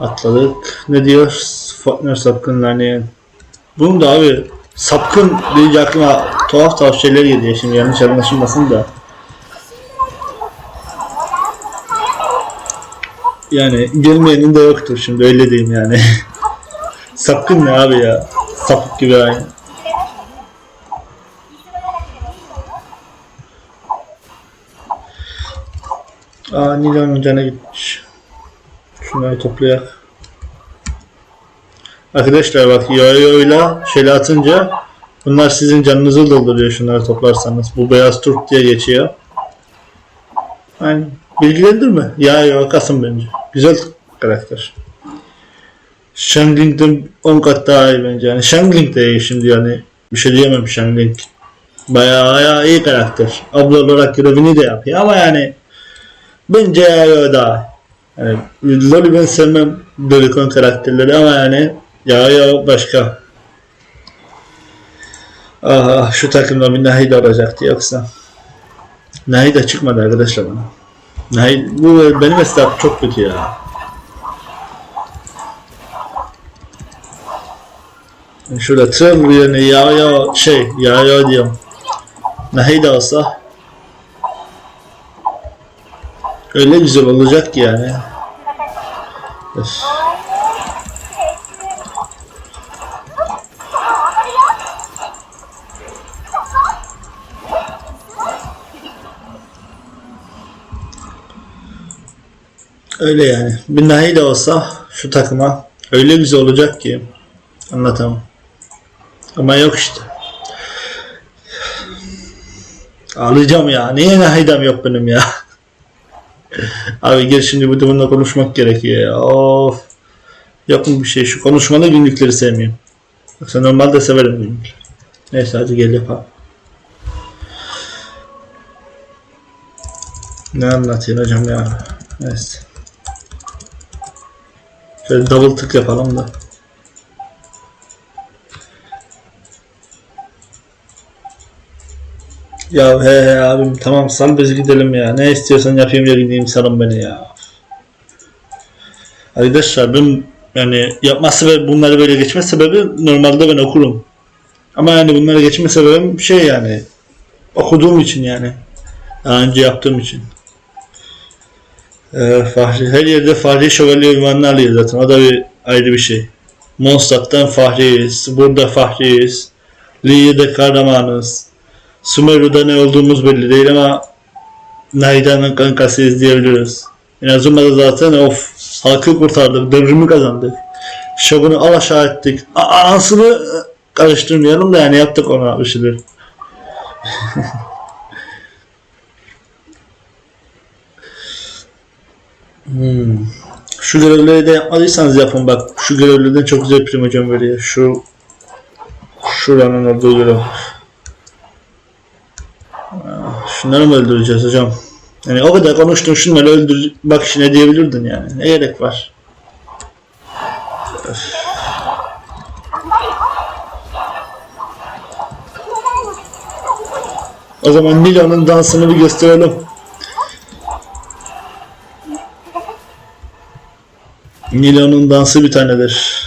Atladık. Ne diyor? Fatner sapkınlarını. Bunun da abi sapkın deyince aklıma tuhaf tuhaf şeyler geliyor şimdi yanlış anlaşılmasın da. Yani gelmeyenin de yoktur şimdi öyle diyeyim yani. Sapkın ne abi ya? Sapık gibi aynı. Aa Nilo'nun canı gitmiş. Şunları toplayak. Arkadaşlar bak yoyoyla şöyle atınca bunlar sizin canınızı dolduruyor şunları toplarsanız. Bu beyaz turp diye geçiyor. Yani bilgilendirme. Ya yo kasım bence. Güzel karakter. Shangling'den 10 kat daha iyi bence. Yani Shangling de iyi şimdi yani. Bir şey diyemem Shangling. Bayağı, bayağı iyi karakter. Abla olarak görevini de yapıyor ama yani bence Yayo daha. Yani Loli ben sevmem Lolicon karakterleri ama yani Yayo başka. Aha şu takımda bir Nahida olacaktı yoksa. Nahida çıkmadı arkadaşlar bana. Nahida, bu benim hesap çok kötü ya. Şurada Trevor yerine Yayo şey Yayo diyorum. Nahida olsa öyle güzel olacak ki yani. Öf. Öyle yani. Bir Nahida olsa şu takıma öyle güzel olacak ki anlatamam. Ama yok işte. Ağlayacağım ya. Niye Nahida'm yok benim ya? Abi gel şimdi bu bununla konuşmak gerekiyor. Of. Mu bir şey? Şu konuşmalı günlükleri sevmiyorum. Yoksa normalde severim günlük. Neyse hadi gel yapalım. Ne anlatayım hocam ya? Neyse. Şöyle double tık yapalım da. Ya he he abim tamam sal bizi gidelim ya. Ne istiyorsan yapayım ya gideyim salın beni ya. Arkadaşlar ben yani yapması ve bunları böyle geçme sebebi normalde ben okurum. Ama yani bunları geçme sebebim şey yani okuduğum için yani. Daha önce yaptığım için. Ee, Fahri, her yerde Fahri Şövalye ünvanını alıyor zaten. O da bir ayrı bir şey. Mondstadt'tan Fahriyiz. Burada Fahriyiz. Liye'de kahramanız. Sumeru'da ne olduğumuz belli değil ama Naida'nın kankasıyız diyebiliriz. Inazuma'da zaten of halkı kurtardık, devrimi kazandık. Shogun'u al aşağı ettik. A- Anasını karıştırmayalım da yani yaptık ona bir şeyler. Hmm. Şu görevleri de yapmadıysanız yapın bak. Şu görevlerden çok güzel prim hocam veriyor. Şu şuranın olduğu görev. Şunları mı öldüreceğiz hocam? Yani o kadar konuştun şunları öldür bak işine diyebilirdin yani. Ne gerek var? O zaman Nilo'nun dansını bir gösterelim. Nilo'nun dansı bir tanedir.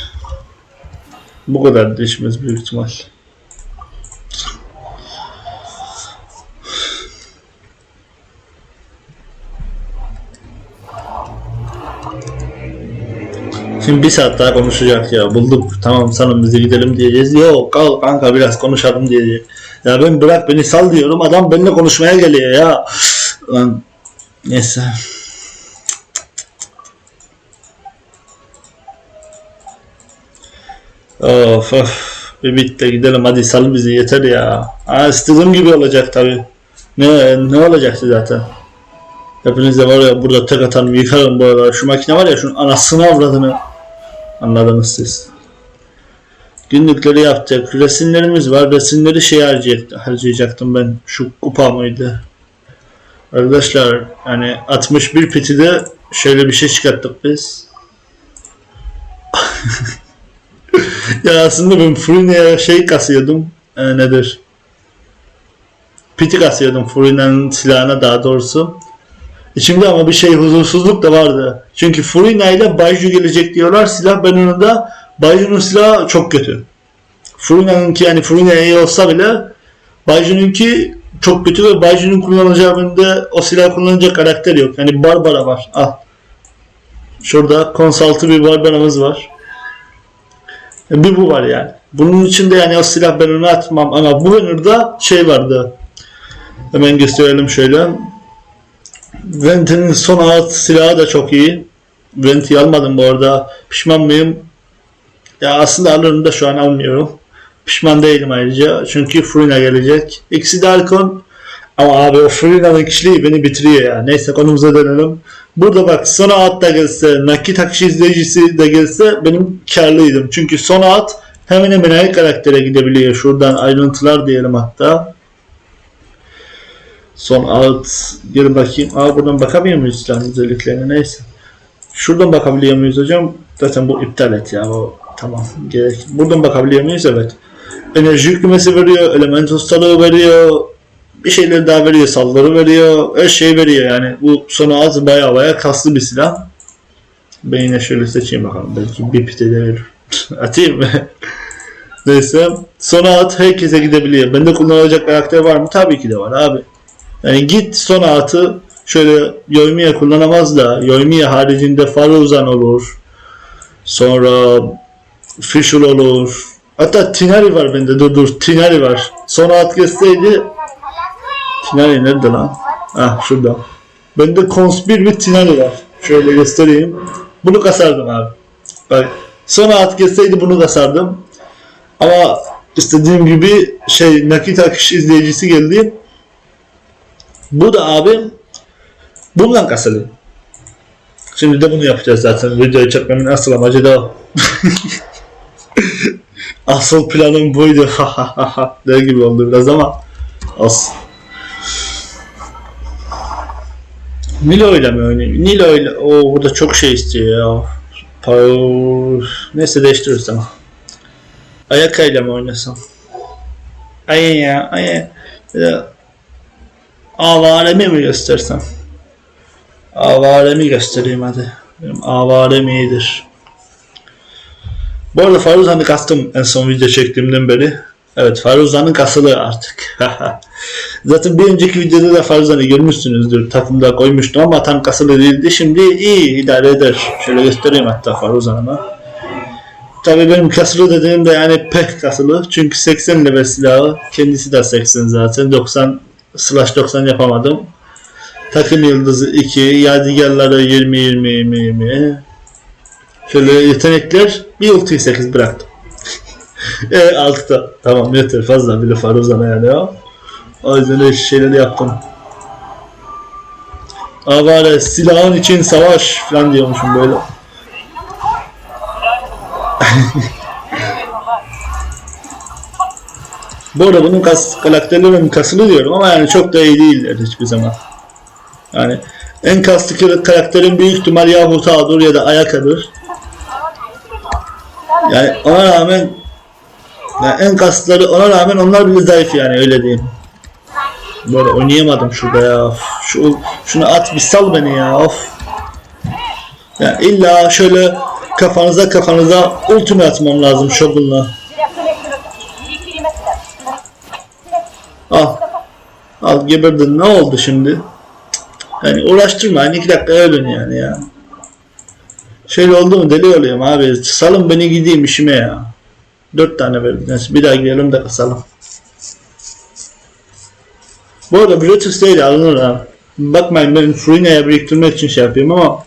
Bu kadar işimiz büyük ihtimal. Şimdi bir saat daha konuşacak ya. Bulduk. Tamam sanın bize gidelim diyeceğiz. Yok kal kanka biraz konuşalım diyecek. Ya ben bırak beni sal diyorum. Adam benimle konuşmaya geliyor ya. Lan neyse. Of of. Bir bitti gidelim hadi sal bizi yeter ya. Ha, istediğim gibi olacak tabi. Ne ne olacaktı zaten. Hepiniz de var ya burada tek atarım yıkarım bu arada. Şu makine var ya şunun anasını avradını. Anladınız siz. Günlükleri yapacak. Resimlerimiz var. Resimleri şey harcayacaktım, harcayacaktım ben. Şu kupa mıydı? Arkadaşlar hani 61 pitide şöyle bir şey çıkarttık biz. ya aslında ben Furine'ye şey kasıyordum. E, nedir? Piti kasıyordum Furine'nin silahına daha doğrusu. İçimde ama bir şey huzursuzluk da vardı. Çünkü Furina ile Baiju gelecek diyorlar. Silah Benon'da Baiju'nun silahı çok kötü. Furina'nınki yani Furina iyi olsa bile Baiju'nunki çok kötü ve Baiju'nun kullanacağı bende o silah kullanacak karakter yok. Yani Barbara var. Al. Şurada konsaltı bir Barbara'mız var. Bir bu var yani. Bunun içinde yani o silah ben onu atmam ama bu Banner'da şey vardı. Hemen gösterelim şöyle. Vent'in son alt silahı da çok iyi. Vent'i almadım bu arada. Pişman mıyım? Ya aslında alırım da şu an almıyorum. Pişman değilim ayrıca. Çünkü Furina gelecek. İkisi de Alcon. Ama abi o Furina'nın kişiliği beni bitiriyor ya. Neyse konumuza dönelim. Burada bak Sona at da gelse, nakit akış izleyicisi de gelse benim karlıydım. Çünkü Sona at hemen hemen her karaktere gidebiliyor. Şuradan ayrıntılar diyelim hatta. Son alt geri bakayım. Aa buradan bakabiliyor muyuz silahın özelliklerine neyse. Şuradan bakabiliyor muyuz hocam? Zaten bu iptal et ya. O, tamam. Gerek. Buradan bakabiliyor muyuz? Evet. Enerji yüklemesi veriyor. Element ustalığı veriyor. Bir şeyler daha veriyor. Saldırı veriyor. Her şey veriyor yani. Bu sona az baya baya kaslı bir silah. Ben yine şöyle seçeyim bakalım. Belki bir pite de verir. Atayım mı? Neyse. Sona at herkese gidebiliyor. Bende kullanılacak karakter var mı? Tabii ki de var abi. Yani git sona atı şöyle Yoimiya kullanamaz da Yoimiya haricinde Faruzan olur. Sonra Fischl olur. Hatta Tinari var bende. Dur dur. Tinari var. Sona at geçseydi Tinari nerede lan? Ah şurada. Bende 1 ve Tinari var. Şöyle göstereyim. Bunu kasardım abi. Bak Sona at geçseydi bunu kasardım. Ama istediğim gibi şey nakit akış izleyicisi geldi. Bu da abi bundan kasılıyor. Şimdi de bunu yapacağız zaten. Videoyu çekmemin asıl amacı da o. asıl planım buydu. ne gibi oldu biraz ama olsun. Nilo ile mi oynayayım? Nilo ile. Oo burada çok şey istiyor ya. Neyse değiştiririz tamam. Ayakayla mı oynasam? Ay ya ay. Ya. Avaremi mi göstersem? Avaremi göstereyim hadi. Benim avarem iyidir. Bu arada Faruzan'ı kastım en son video çektiğimden beri. Evet Faruzan'ın kasılı artık. Zaten bir önceki videoda da Faruzan'ı görmüşsünüzdür. Takımda koymuştum ama tam kasılı değildi. Şimdi iyi idare eder. Şöyle göstereyim hatta Faruzan'ıma. Tabii benim kasılı dediğim de yani pek kasılı. Çünkü 80 level silahı. Kendisi de 80 zaten. 90 slash 90 yapamadım. Takım yıldızı 2, yadigarları 20 20 20 20. Şöyle yetenekler bir ulti 8 bıraktım. e 6'da. Tamam yeter fazla bile Faruzan'a yani o. Yüzden öyle şeyler yaptım. Avare silahın için savaş falan diyormuşum böyle. Bu arada bunun kas, karakterlerin kasılı diyorum ama yani çok da iyi değiller hiçbir zaman. Yani en kaslı kar- karakterin büyük ihtimal ya Huta'dır ya da Ayaka'dır. Yani ona rağmen yani en kasları ona rağmen onlar bile zayıf yani öyle diyeyim. Bu arada oynayamadım şurada ya. Şu, şunu at bir sal beni ya. Of. Yani illa şöyle kafanıza kafanıza ultimi atmam lazım Shogun'la. Al. Al geberdin. Ne oldu şimdi? Yani uğraştırma. Hani iki dakika ölün yani ya. Şöyle oldu mu deli oluyorum abi. Salın beni gideyim işime ya. Dört tane verdiniz. Bir daha gidelim de kasalım. Bu arada Bluetooth değil alınır ha. Bakmayın ben Furina'ya biriktirmek için şey yapıyorum ama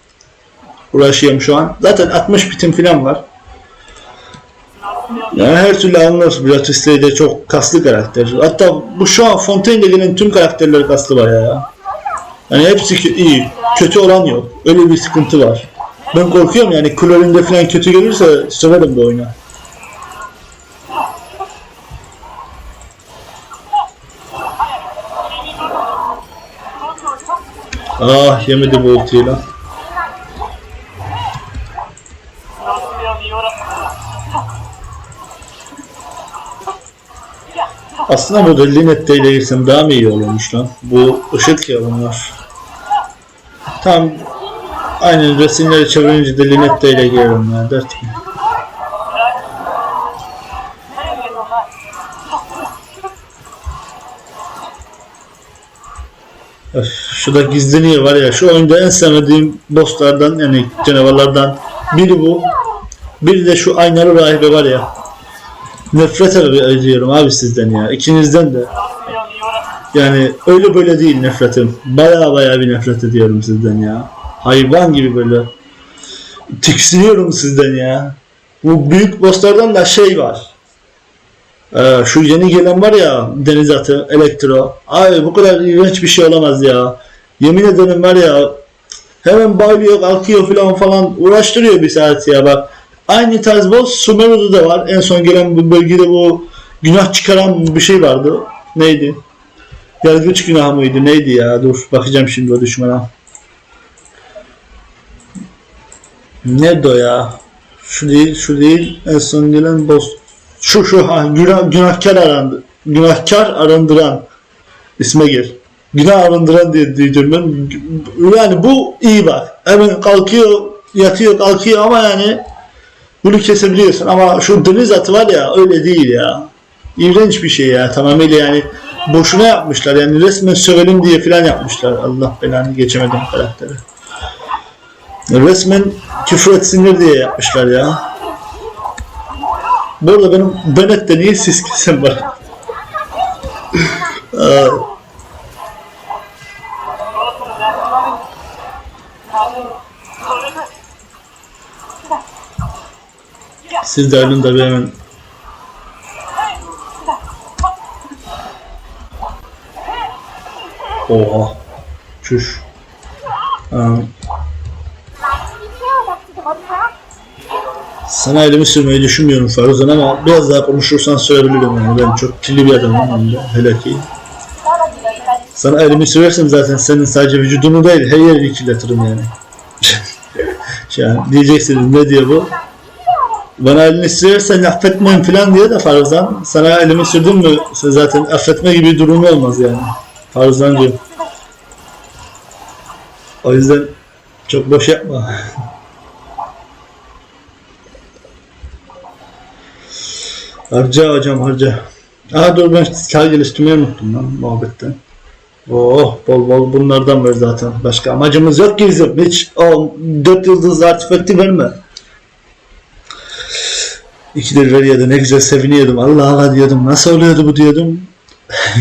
uğraşıyorum şu an. Zaten 60 bitim falan var. Yani her türlü alınır. Bluetooth de çok kaslı karakter. Hatta bu şu an Fontaine'de gelen tüm karakterler kaslı bayağı ya. Yani hepsi iyi. Kötü olan yok. Öyle bir sıkıntı var. Ben korkuyorum yani Klorinde falan kötü gelirse söverim bu oyunu. Ah yemedi bu ultiyi lan. Aslında modelli netteyle girsem daha mı iyi olurmuş lan? Bu ışık ya bunlar. Tam aynen resimleri çevirince de Linette ile geliyorum ya. Dert mi? Öf, şu da gizleniyor var ya şu oyunda en sevmediğim bosslardan yani canavarlardan biri bu. Biri de şu aynalı rahibe var ya. Nefret ediyorum abi sizden ya. ikinizden de. Yani öyle böyle değil nefretim. Baya baya bir nefret ediyorum sizden ya. Hayvan gibi böyle. Tiksiniyorum sizden ya. Bu büyük bosslardan da şey var. Ee, şu yeni gelen var ya deniz atı, elektro. Ay bu kadar iğrenç bir şey olamaz ya. Yemin ederim var ya hemen bağlıyor, kalkıyor falan falan uğraştırıyor bir saat ya bak. Aynı tarz boss Sumeru'da da var. En son gelen bu bölgede bu günah çıkaran bir şey vardı. Neydi? Yargıç günahı mıydı? Neydi ya? Dur bakacağım şimdi o düşmana. Nerede o ya? Şu değil, şu değil. En son gelen boss. Şu şu ha günah, günahkar arandı. Günahkar arındıran isme gel. Günah arındıran diye diyeceğim ben. Yani bu iyi bak. Hemen kalkıyor, yatıyor, kalkıyor ama yani bunu kesebiliyorsun ama şu deniz atı var ya öyle değil ya. İğrenç bir şey ya tamamıyla yani boşuna yapmışlar yani resmen sövelim diye falan yapmışlar. Allah belanı geçemedim karakteri. Resmen küfür etsinler diye yapmışlar ya. Bu arada benim Bennett'te niye siz kesin var? Siz de ölün bir hemen Oha. Çüş. Aa, sana elimi sürmeyi düşünmüyorum Faruzan ama biraz daha konuşursan söyleyebilirim yani. Ben çok kirli bir adamım hem de hele ki. Sana elimi sürersem zaten senin sadece vücudunu değil her yerini kirletirim yani. yani diyeceksiniz ne diyor bu? Bana elini sürersen affetmem falan diye de Faruzan. Sana elimi sürdüm mü zaten affetme gibi bir durum olmaz yani. Faruzan'cığım. O yüzden çok boş yapma. harca hocam harca. Aa dur ben silah geliştirmeyi unuttum lan muhabbetten. Oh bol bol bunlardan ver zaten. Başka amacımız yok ki bizim. Hiç o dört yıldızlı artifakti verme. İki de veriyordu ne güzel seviniyordum. Allah Allah diyordum. Nasıl oluyordu bu diyordum.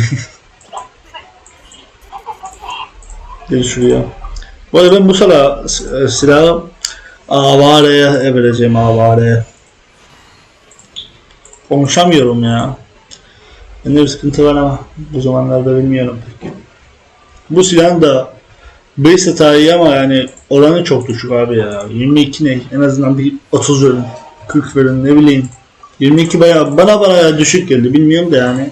Gel şuraya. Bu arada ben bu sıra silahı avareye vereceğim avareye. Konuşamıyorum ya. Bende bir sıkıntı var ama bu zamanlarda bilmiyorum pek. Bu silahın da base hata iyi ama yani oranı çok düşük abi ya. 22 ne? En azından bir 30 verin. 40 verin ne bileyim. 22 bayağı bana bayağı düşük geldi. Bilmiyorum da yani.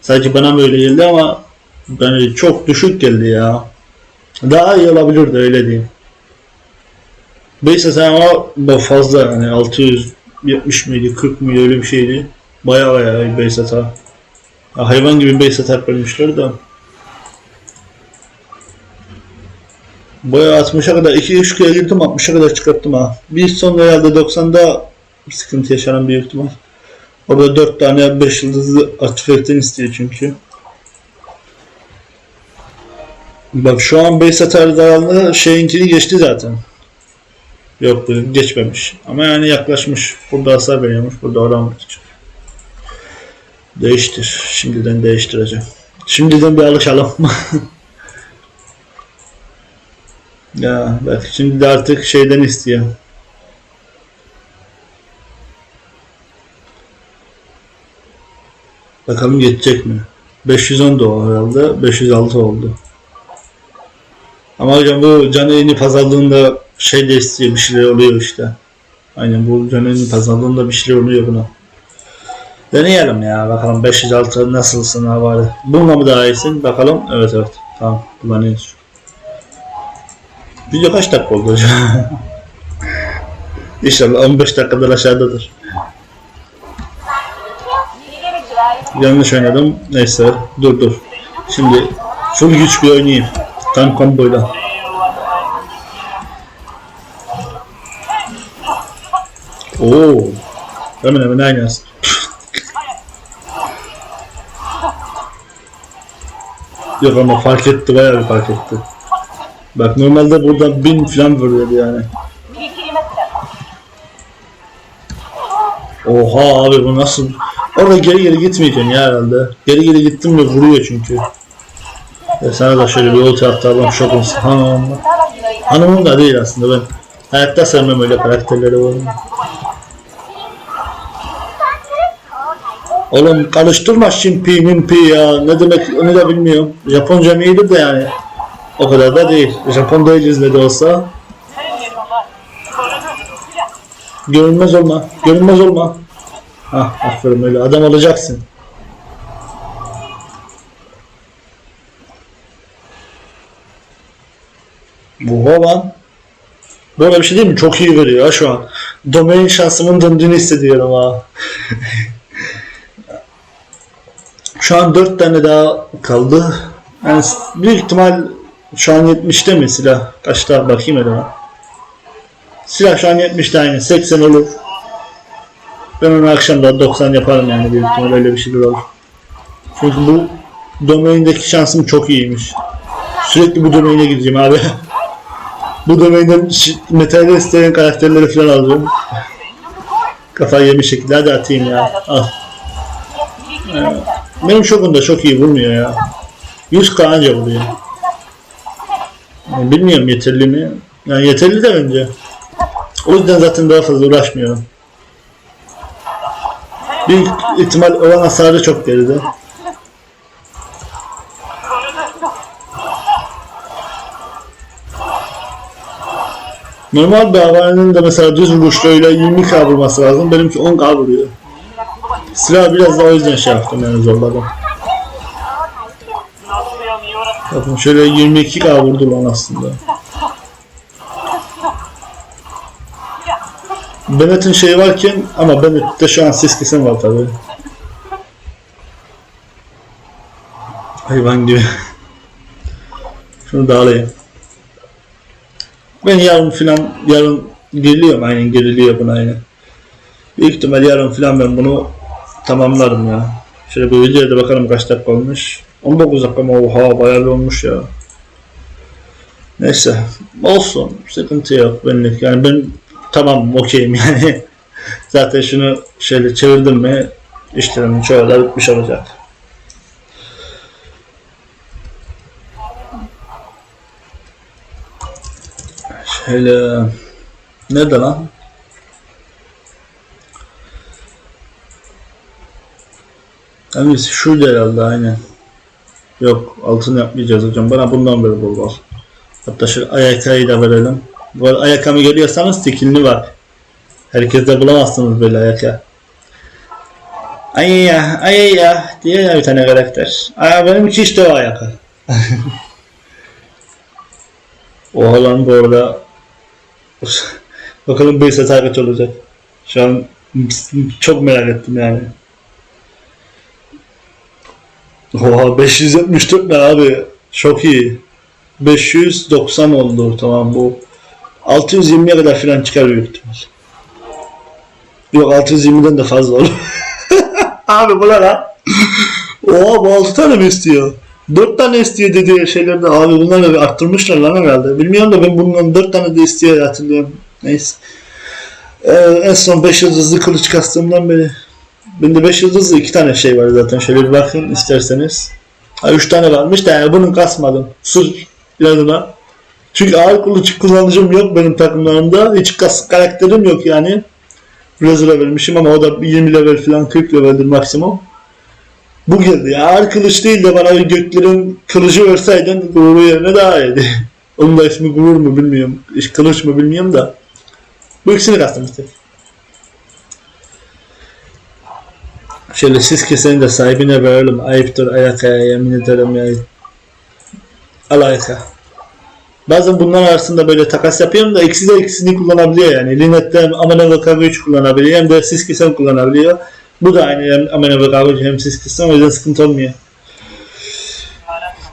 Sadece bana böyle geldi ama yani çok düşük geldi ya. Daha iyi olabilirdi öyle diyeyim. Hata ama bu fazla yani 670 miydi 40 mıydı öyle bir şeydi. Bayağı bayağı iyi base hata. Ya hayvan gibi base atak vermişler de. Boya 60'a kadar 2-3 kere girdim 60'a kadar çıkarttım ha. Bir son herhalde 90'da sıkıntı yaşanan büyük ihtimal. Orada 4 tane 5 yıldızlı artifact'ten istiyor çünkü. Bak şu an base atar daralığında şeyinkini geçti zaten. Yok bu geçmemiş. Ama yani yaklaşmış. Burada hasar veriyormuş. Burada oran çıkıyor. Değiştir. Şimdiden değiştireceğim. Şimdiden bir alışalım. ya belki şimdi de artık şeyden istiyor. Bakalım geçecek mi? 510 da o herhalde. 506 oldu. Ama hocam bu canı yeni pazarlığında şey de istiyor. Bir şeyler oluyor işte. Aynen bu canı yeni pazarlığında bir şeyler oluyor buna. Deneyelim ya bakalım 506 nasılsın havale. Bununla mı daha iyisin? Bakalım. Evet evet. Tamam kullanıyoruz. Video kaç dakika oldu hocam? İnşallah 15 dakikadan aşağıdadır. Yanlış oynadım. Neyse dur dur. Şimdi full güç bir oynayayım. Tam komboyla. Oo. Hemen hemen aynı Yok ama fark etti bayağı bir fark etti. Bak normalde burada bin falan vuruyordu yani. Oha abi bu nasıl Orada geri geri gitmeyeceksin ya herhalde. Geri geri gittim mi vuruyor çünkü. Ya sana da şöyle bir ulti atalım şok olsun. Hanım. Hanımın da değil aslında ben. Hayatta sevmem öyle karakterleri var. Oğlum karıştırma şimpi mimpi ya. Ne demek onu da bilmiyorum. Japonca iyidir de yani. O kadar da değil. Japon değiliz ne de olsa. Görünmez olma. Görünmez olma. Hah aferin öyle. Adam olacaksın. Oha lan. Böyle bir şey değil mi? Çok iyi görüyor ha şu an. Domain şansımın döndüğünü hissediyorum ha. şu an 4 tane daha kaldı. Yani büyük ihtimal şu an 70'te mi silah? Kaçta bakayım hele. Silah şu an 70'te aynı. 80 olur. Ben onu akşam da 90 yaparım yani büyük ihtimal öyle bir şeyler olur. Çünkü bu domaindeki şansım çok iyiymiş. Sürekli bu domaine gideceğim abi. bu domainden şi- metal isteyen karakterleri falan alıyorum. Kafayı yemiş şekilde hadi atayım ya. Al. Yani benim şokunda çok iyi vurmuyor ya. 100k anca vuruyor. Yani bilmiyorum yeterli mi? Yani yeterli de bence. O yüzden zaten daha fazla uğraşmıyorum. Büyük ihtimal olan hasarı çok geride. Normal bir havanın da mesela düz vuruşlarıyla 20k vurması lazım. Benimki 10k vuruyor. Silah biraz da o yüzden şey yaptım yani zorladım. Bakın şöyle 22k vurdu lan aslında. Bennett'in şeyi varken ama Bennett'te şu an sis kesim var tabi. Hayvan gibi. Şunu da alayım. Ben yarın filan yarın geriliyorum aynen geriliyor buna aynen. Büyük ihtimal yarın filan ben bunu tamamlarım ya. Şöyle bir videoya da bakalım kaç dakika olmuş. 19 dakika mı? Oha bayağı olmuş ya. Neyse. Olsun. Sıkıntı yok benlik. Yani ben tamam okeyim yani. Zaten şunu şöyle çevirdim mi işlerim çoğu da bitmiş olacak. Şöyle nerede lan? Hangisi? Şurada herhalde aynen. Yok altını yapmayacağız hocam. Bana bundan böyle bol bol. Hatta şu ayakayı da verelim. Bu arada ayakamı görüyorsanız skinli var. Herkeste bulamazsınız böyle ayaka. Ay ya, ay ya diye ya bir tane karakter. Aa benimki işte o ayaka. Oha lan bu arada. Bakalım bir set kaç olacak. Şu an çok merak ettim yani. Oha 574 ne abi? Çok iyi. 590 oldu tamam bu. 620'ye kadar falan çıkar büyük ihtimal. Yok 620'den de fazla olur. abi bu ne lan? Oha bu 6 tane mi istiyor? 4 tane istiyor dediği şeylerde abi bunları da arttırmışlar lan herhalde. Bilmiyorum da ben bundan 4 tane de istiyor hatırlıyorum. Neyse. Ee, en son 5 yıldızlı kılıç kastığımdan beri Bende 5 yıldızlı 2 tane şey var zaten. Şöyle bir bakın isterseniz. Ha 3 tane varmış da yani bunu kasmadım. Sırf yanına. Çünkü ağır kılıç kullanıcım yok benim takımlarımda. Hiç kas karakterim yok yani. Biraz vermişim ama o da 20 level falan 40 leveldir maksimum. Bu geldi ya. Ağır kılıç değil de bana göklerin kılıcı verseydin gururu yerine daha iyiydi. Onun da ismi gurur mu bilmiyorum. İş Kılıç mı bilmiyorum da. Bu ikisini kastım işte. Şöyle siz kesenin de sahibine verelim. Ayıptır ayakaya yemin ederim ya. Al ayaka. Bazen bunlar arasında böyle takas yapıyorum da ikisi de ikisini kullanabiliyor yani. Linet'te hem Amena ve Kavga kullanabiliyor hem de siz kesen kullanabiliyor. Bu da aynı hem Amena ve Kavga hem siz kesen o yüzden sıkıntı olmuyor.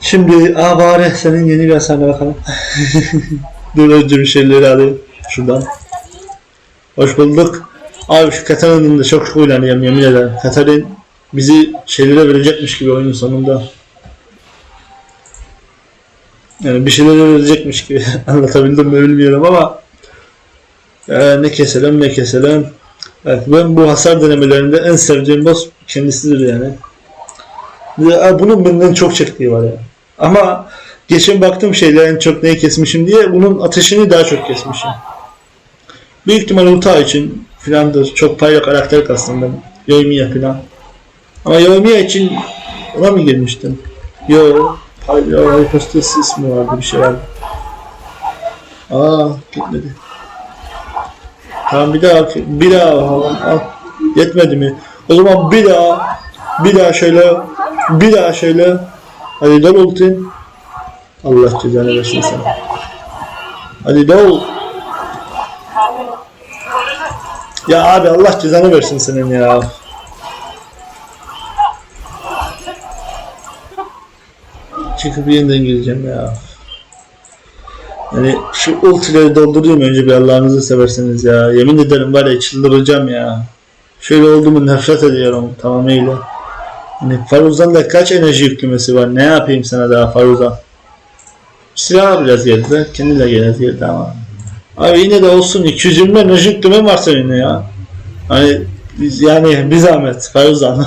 Şimdi aa bari senin yeni bir hasarına bakalım. Dur önce bir şeyleri alayım şuradan. Hoş bulduk. Abi şu Katarin'in de çok huylanıyorum yemin ederim. Katarin bizi şeylere verecekmiş gibi oyunun sonunda. Yani bir şeyler verecekmiş gibi anlatabildim mi bilmiyorum ama e, ne keselim ne keselim. Evet, ben bu hasar denemelerinde en sevdiğim boss kendisidir yani. Ya, bunun benden çok çektiği var ya. Ama geçen baktım şeyler en çok neyi kesmişim diye bunun ateşini daha çok kesmişim. Büyük ihtimal Uta için filandır. Çok payla karakter kastım ben. Yoimiya filan. Ama Yoimiya için ona mı girmiştim? Yo. Payla Hypostas ismi vardı bir şey vardı. Aa gitmedi. Tamam bir daha bir daha al, al. Yetmedi mi? O zaman bir daha bir daha şöyle bir daha şöyle hadi dol ultin. Allah cezanı versin sana. Hadi dol. Ya abi Allah cezanı versin senin ya. Çıkıp yeniden gireceğim ya. Yani şu ultileri doldurayım önce bir Allah'ınızı severseniz ya. Yemin ederim var ya çıldıracağım ya. Şöyle oldu mu nefret ediyorum tamamıyla. Hani Faruz'dan da kaç enerji yüklemesi var? Ne yapayım sana daha Faruz'a? Silah biraz geldi. Kendi de geldi geldi ama. Abi yine de olsun 220 enerji yükleme var senin ya. Hani yani bir zahmet Faruz'dan.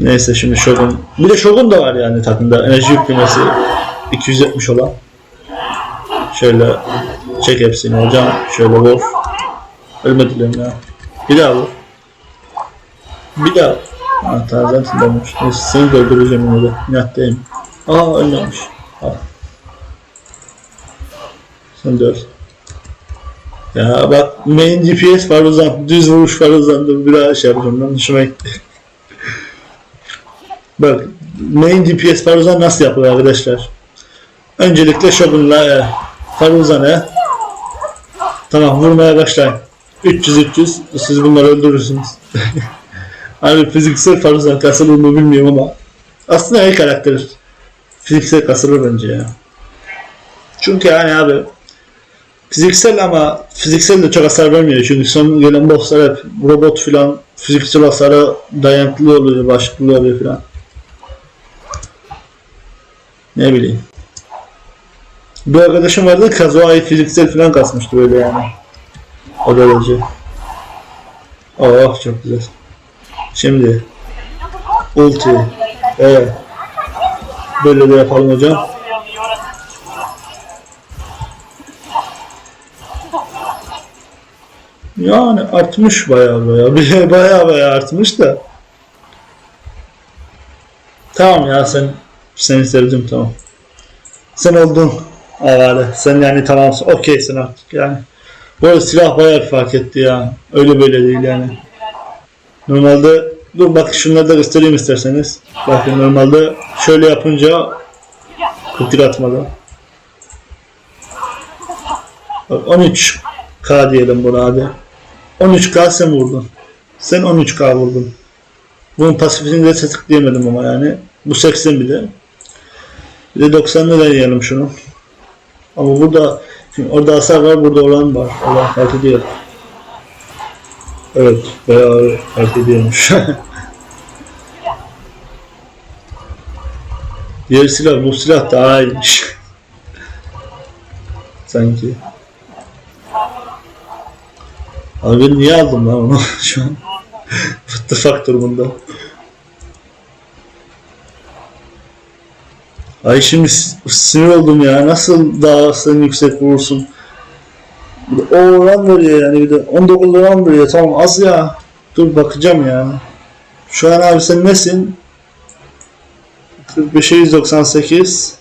Neyse şimdi Shogun. Bir de Shogun da var yani takımda enerji yüklemesi 270 olan. Şöyle çek hepsini hocam. Şöyle vur. Ölmediler ya. Bir daha vur. Bir daha. Ha zaten dönmüş. Neyse seni de öldüreceğim yine de. İnattayım. Aa ölmemiş. Al. Sen de öl. Ya bak main GPS var o zaman. Düz vuruş var o zaman. Dur bir daha şey yapacağım. Ben hoşuma gitti. Bak main o zaman nasıl yapılıyor arkadaşlar? Öncelikle Shogun'la e, Faruzan'ı Tamam vurmaya başlayın. 300 300 siz bunları öldürürsünüz. Abi fiziksel Faruzan kasılır mı bilmiyorum ama aslında her karakter fiziksel kasılır bence ya. Çünkü yani abi fiziksel ama fiziksel de çok hasar vermiyor çünkü son gelen bosslar hep robot filan fiziksel hasara dayanıklı oluyor, başlıklı oluyor filan. Ne bileyim. Bir arkadaşım vardı Kazuha'yı fiziksel falan kasmıştı böyle yani. O derece. Oh çok güzel. Şimdi ulti. Evet. Böyle de yapalım hocam. Yani artmış bayağı bayağı bayağı, bayağı artmış da. Tamam ya sen seni sevdim tamam. Sen oldun havale. Sen yani tamamsın. Okeysin artık yani. Bu arada silah bayağı fark etti ya. Öyle böyle değil yani. Normalde dur bak şunları da göstereyim isterseniz. Bakın normalde şöyle yapınca kutil atmadı. Bak 13k diyelim buna hadi. 13k sen vurdun. Sen 13k vurdun. Bunun pasifini de tetikleyemedim ama yani. Bu 80 bir. Bir de 90'lı deneyelim şunu. Ama burada şimdi orada hasar var, burada olan var. Allah fark ediyor. Evet, bayağı fark ediyormuş. Diğer silah, bu silah daha iyiymiş. Sanki. Abi niye aldım lan onu şu an? What the fuck durumunda. Ay şimdi sinir oldum ya. Nasıl daha sen yüksek vurursun? O oran veriyor yani bir de 19 oran veriyor. Tamam az ya. Dur bakacağım ya. Şu an abi sen nesin? 45'e 198.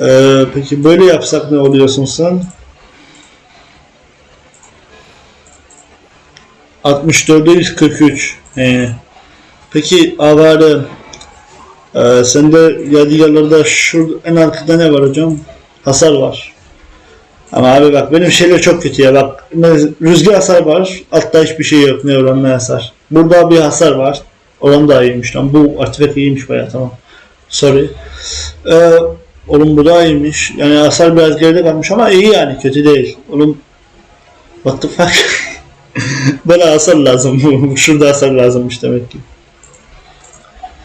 Ee, peki böyle yapsak ne oluyorsun sen? 64'e 143. He. Peki avarı ee, sende yadigarlarda şu en arkada ne var hocam? Hasar var. Ama abi bak benim şeyler çok kötü ya bak ne, rüzgar hasar var altta hiçbir şey yok ne oran ne hasar. Burada bir hasar var. Oran daha iyiymiş lan bu artifak iyiymiş baya tamam. Sorry. Ee, oğlum bu daha iyiymiş. Yani hasar biraz geride kalmış ama iyi yani kötü değil. Oğlum What the fuck? Bana hasar lazım. Şurada hasar lazımmış demek ki.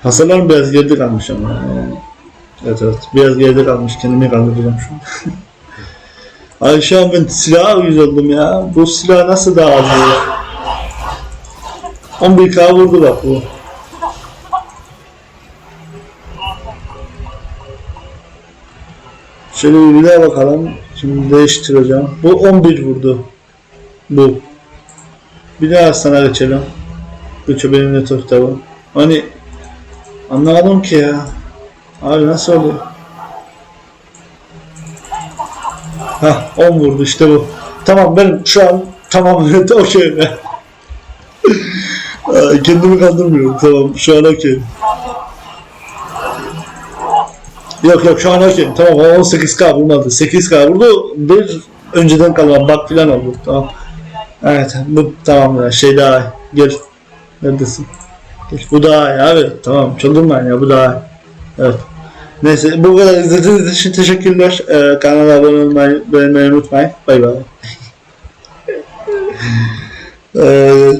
Hasarlar biraz geride kalmış ama. Evet evet. Biraz geride kalmış. Kendimi kandıracağım şu an. Ay şu an ben silaha uyuz oldum ya. Bu silah nasıl daha az vurur? 11k vurdu bak bu. Şöyle bir daha bakalım. Şimdi değiştireceğim. Bu 11 vurdu. Bu. Bir daha sana geçelim. Göçe benim network tabi. Hani anlamadım ki ya. Abi nasıl oluyor? Hah 10 vurdu işte bu. Tamam ben şu an tamam okey ben. Ay, Kendimi kandırmıyorum tamam şu an okey. Yok yok şu an okey tamam o 18k vurmadı 8k vurdu bir önceden kalan bak filan oldu tamam. Evet bu tamam ya şey daha gel neredesin? Bu daha iyi abi tamam çıldırmayın ya bu daha iyi. Evet. Neyse bu kadar izlediğiniz için teşekkürler. Ee, kanala abone olmayı, beğenmeyi unutmayın. Bay bay. Ee,